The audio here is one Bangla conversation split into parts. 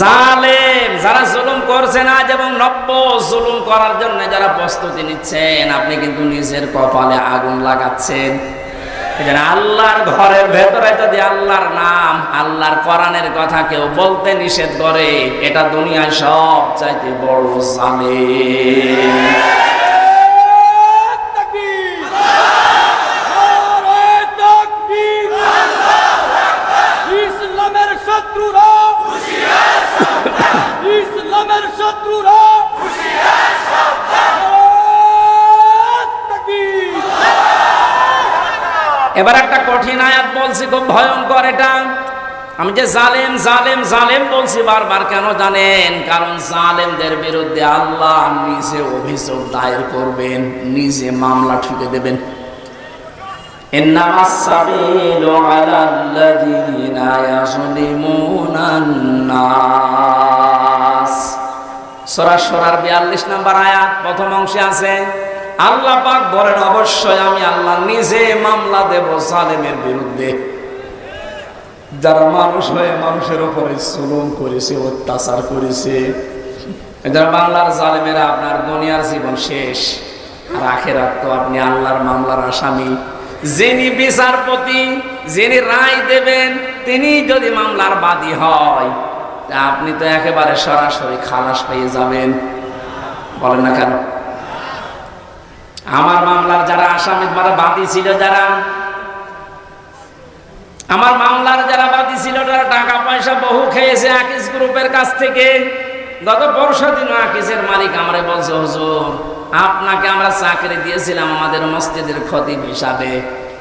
জালেম, যারা জুলুম করছেন আজ এবং নব্য জুলুম করার জন্য যারা প্রস্তুতি নিচ্ছেন, আপনি কিন্তু নিজের কপালে আগুন লাগাচ্ছেন। আল্লাহর ঘরের ভেতরে যদি আল্লাহর নাম, আল্লাহর কোরআনের কথা কেউ বলতে নিষেধ করে, এটা দুনিয়ায় সব চাইতে বড় জালেম। এবার একটা কঠিন আয়াত বলছি খুব ভয়ঙ্কর এটা। আমি যে জালেম জালেম জালেম বলছি বারবার, কেন জানেন? কারণ জালেমদের বিরুদ্ধে আল্লাহ নিজে অভিযোগ দায়ের করবেন, নিজে মামলা ঠুকে দেবেন। সরাসরার বিয়াল্লিশ নাম্বার আয়াত, প্রথম অংশে আছে আল্লাহ পাক বলেন, অবশ্যই আমি আল্লাহ নিজে মামলা দেব জালেমের বিরুদ্ধে। যারা মানুষ হয়ে মানুষের উপরে জুলুম করেছে, অত্যাচার করেছে, যারা বাংলার জালেমেরা আপনার দুনিয়ার জীবন শেষ, আর আখেরাত তো আপনি আল্লাহর মামলার আসামি। যিনি বিচারপতি, যিনি রায় দেবেন, তিনি যদি মামলার বাদী হয়, তা আপনি তো একেবারে সরাসরি খালাস পেয়ে যাবেন। বলেন না কেন? আমার মামলার যারা আসামি মানে বাদী ছিল যারা? আমার মামলার যারা বাদী ছিল, তারা টাকা পয়সা বহু খেয়েছে আকিস গ্রুপের কাছ থেকে। গত পরশু দিন আকিসের মালিক আমারে বলছে, হুজুর, আপনাকে আমরা চাকরি দিয়েছিলাম আমাদের মসজিদের ক্ষতি হিসাবে।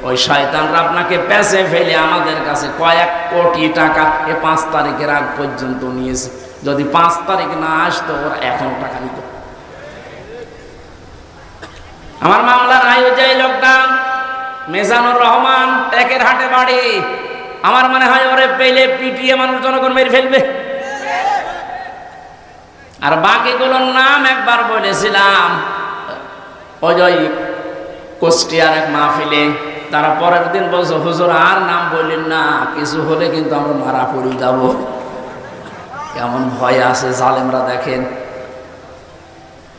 ওই শয়তানরা আপনাকে পেছে ফেলে আমাদের কাছে কয়েক কোটি টাকা এ পাঁচ তারিখের আগ পর্যন্ত নিয়েছে। যদি পাঁচ তারিখ না আসতো, ওরা এখনও টাকা নিত। আমার মামলার আয়ু যাই লোকটা মেজানুর রহমান টেকের হাটে বাড়ি। আমার মনে হয় ওরে পেলে পিটিয়ে মানুষ জনগণ মেরে ফেলবে। আর বাকিগুলোর নাম একবার বলেছিলাম। অজয় কুষ্টিয়ার এক মাহফিলে, তারা পরের দিন বলছে, হুজুর, আর নাম বললেন না, কিছু হলে কিন্তু আমরা মারা পড়ে যাব। কেমন ভয় আছে, জালেমরা দেখেন।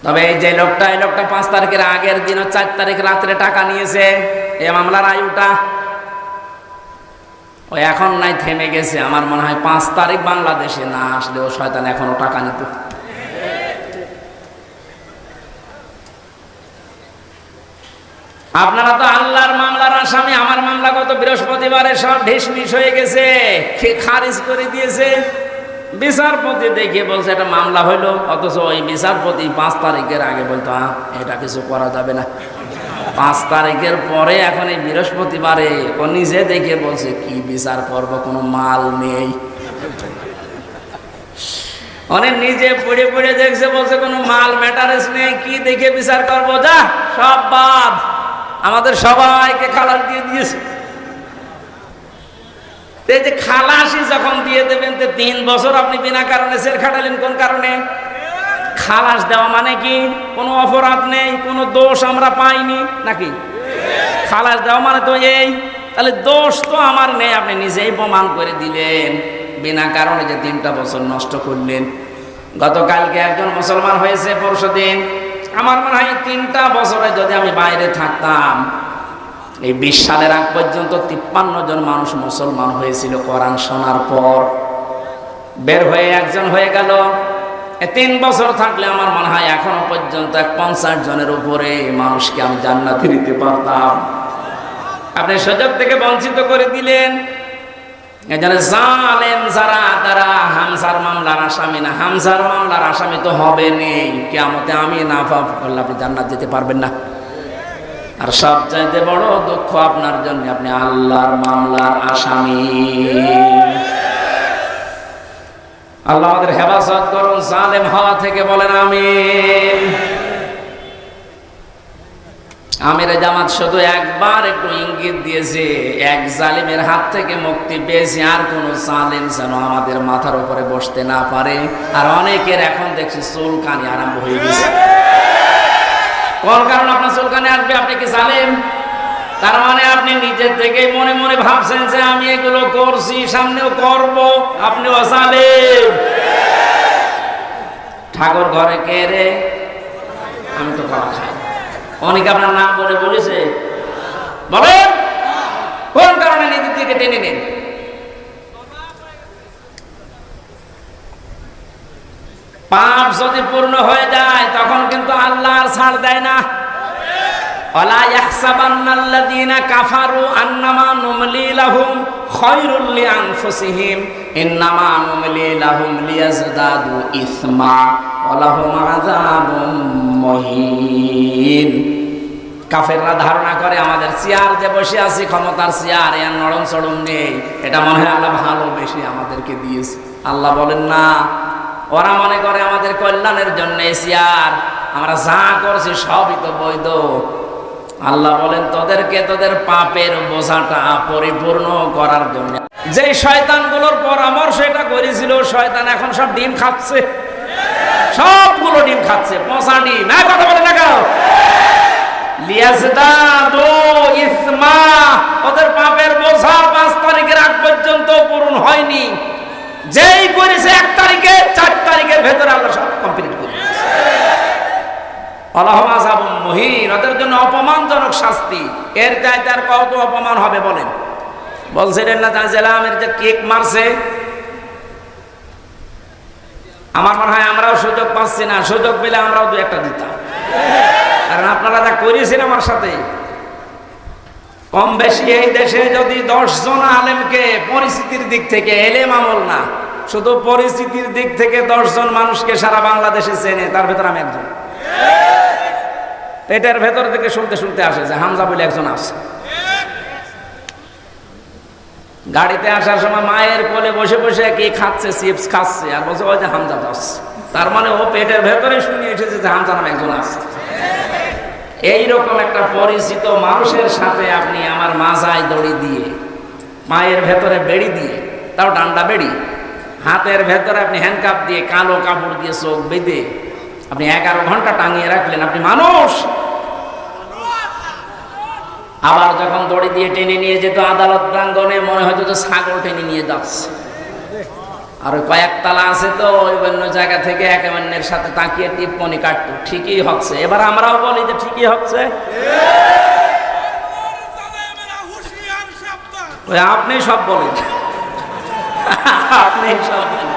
তবে এই যে লোকটা, এই লোকটা পাঁচ তারিখের আগের দিন চার তারিখ রাত্রে টাকা নিয়েছে। এই মামলার আয়ুটা ও এখন নাই, থেমে গেছে। আমার মনে হয় পাঁচ তারিখ বাংলাদেশে না আসলে ও শয়তান এখনও টাকা নিত। আপনারা তো আল্লাহর মামলার আসামি, আমার মামলা গত বৃহস্পতিবারে সব ঢিসমিস হয়ে গেছে খারিজ করে দিয়েছে। বিচারপতি দেখে বলছে, এটা মামলা হইল, অথচ ওই বিচারপতি পাঁচ তারিখের আগে বলতো হ্যাঁ এটা কিছু করা যাবে না। পাঁচ তারিখের পরে এখন এই বৃহস্পতিবারে ও নিজে দেখে বলছে, কি বিচার করব, কোনো মাল নেই। অনেক নিজে পড়ে পড়ে দেখছে, বলছে, কোনো মাল ম্যাটারেস নেই, কি দেখে বিচার করব? যা, সব বাদ। আমাদের সবাইকে খালাস দিয়ে দিয়েছে। এই যে খালাসি যখন দিয়ে দেবেন, তো তিন বছর আপনি বিনা কারণে সের খাটালেন, কোন কারণে? খালাস দেওয়া মানে কি? কোনো অপরাধ নেই, কোনো দোষ আমরা পাইনি, নাকি? খালাস দেওয়া মানে তো এই, তাহলে দোষ তো আমার নেই, আপনি নিজেই প্রমাণ করে দিলেন। বিনা কারণে যে তিনটা বছর নষ্ট করলেন। গতকালকে একজন মুসলমান হয়েছে পরশু দিন আমার মনে হয় তিনটা বছরে যদি আমি বাইরে থাকতাম এই বিশ সালের আগ পর্যন্ত তিপ্পান্ন জন মানুষ মুসলমান হয়েছিল কোরআন শোনার পর। বের হয়ে একজন হয়ে গেল। তিন বছর থাকলে আমার মনে হয় এখনও পর্যন্ত এক পঞ্চাশ জনের উপরে মানুষকে আমি জান্নাতে দিতে পারতাম। আপনি সুযোগ থেকে বঞ্চিত করে দিলেন। জালেম যারা, তারা হামসার মামলার আসামি না। হামসার মামলার আসামি তো হবে নেই কেমতে আমি না করলে আপনি জান্নাত যেতে পারবেন না। আর সবচাইতে বড় দুঃখ আপনার জন্য, আপনি আল্লাহর মামলার আসামি। আল্লাহ আমাদের হেফাজত করুন হওয়া থেকে বলেন আমিন। আমির জামাত শুধু একবার একটু ইঙ্গিত দিয়েছে, এক জালিমের হাত থেকে মুক্তি পেয়েছি, আর কোন যেন আমাদের মাথার উপরে বসতে না পারে। আর অনেকের এখন দেখছি চুলকানি আরম্ভ হয়ে গেছে। কোন কারণ আপনার চুলকানি আসবে, আপনি কি জালেম? তার মানে আপনি নিজের থেকেই মনে মনে ভাবছেন যে আমি এগুলো করছি, সামনেও করব, আপনিও জালেম। ঠাকুর ঘরে কে রে? আমি তো কলা খাই। অনেকে আপনার নাম বলে বলেছে। বলেন। কোন কারণে নিজের দিকে টেনে নেন? পাপ যদি পূর্ণ হয়ে যায়, তখন কিন্তু আল্লাহ আর ছাড় দেয় না। কাফেররা ধারণা করে, আমাদের চেয়ার যে বসে আছি, ক্ষমতার চেয়ার, এর নরম চড়ম নেই। এটা মনে হয় আল্লাহ ভালো বেশি আমাদেরকে দিয়েছে। আল্লাহ বলেন, না ওরা মনে করে আমাদের কল্যাণের জন্য চেয়ার আমরা যা করছি সবই তো বৈধ। আল্লাহ বলেন, তোদেরকে তোদের পাপের বোঝাটা পরিপূর্ণ করার জন্য। যে শয়তানগুলোর পরামর্শ এটা করেছিল, শয়তান এখন সব ডিম খাচ্ছে। সবগুলো ডিম খাচ্ছে, পচা ডিম। এক কথা বলে না ওদের পাপের বোঝা পাঁচ তারিখের আগ পর্যন্ত পূরণ হয়নি। যেই করেছে এক তারিখে, চার তারিখের ভেতরে আল্লাহ সব কমপ্লিট করে অপমানজনক শাস্তি। এর চাইতে আর কত অপমান হবে বলেন? বলছিলেন না জানছিলাম এর যে কেক মারছে? আমার মনে হয় আমরাও সুযোগ পাচ্ছি না, সুযোগ পেলে আমরাও দু একটা দিতাম। কারণ আপনারা যা করেছেন আমার সাথে কম বেশি এই দেশে যদি দশ জন আলেমকে পরিস্থিতির দিক থেকে এলেম আমল না, শুধু পরিস্থিতির দিক থেকে দশ জন মানুষকে সারা বাংলাদেশে চেনে, তার ভেতর আমি একজন। পেটের ভেতর থেকে শুনতে শুনতে আসে যে হামজা বলে একজন আছে। গাড়িতে আসার সময় মায়ের কোলে বসে বসে কি খাচ্ছে, চিপস খাচ্ছে, আর বলছে, ওই যে হামজা দাস। তার মানে ও পেটের ভেতরে শুনে এসেছে যে হামজা নামে একজন আছে। এইরকম একটা পরিচিত মানুষের সাথে আপনি আমার মাজায় দড়ি দিয়ে, মায়ের ভেতরে বেড়ি দিয়ে, তাও ডান্ডা বেড়ি, হাতের ভেতরে আপনি হ্যান্ডকাপ দিয়ে কালো কাপড় দিয়ে চোখ বেঁধে আপনি এগারো ঘণ্টা টাঙিয়ে রাখলেন, আপনি মানুষ। আবার যখন দড়ি দিয়ে টেনে নিয়ে যেত, আদালত প্রাঙ্গনে মনে হতো যে ছাগল টেনে নিয়ে যাচ্ছে। আর ওই কয়েকতলা আছে তো ওই অন্য জায়গা থেকে একে অন্যের সাথে তাকিয়ে টিপ্পনি কাটত। ঠিকই হচ্ছে। এবার আমরাও বলি যে ঠিকই হচ্ছে। ওই আপনি সব বলেন। আপনি সব বলেন।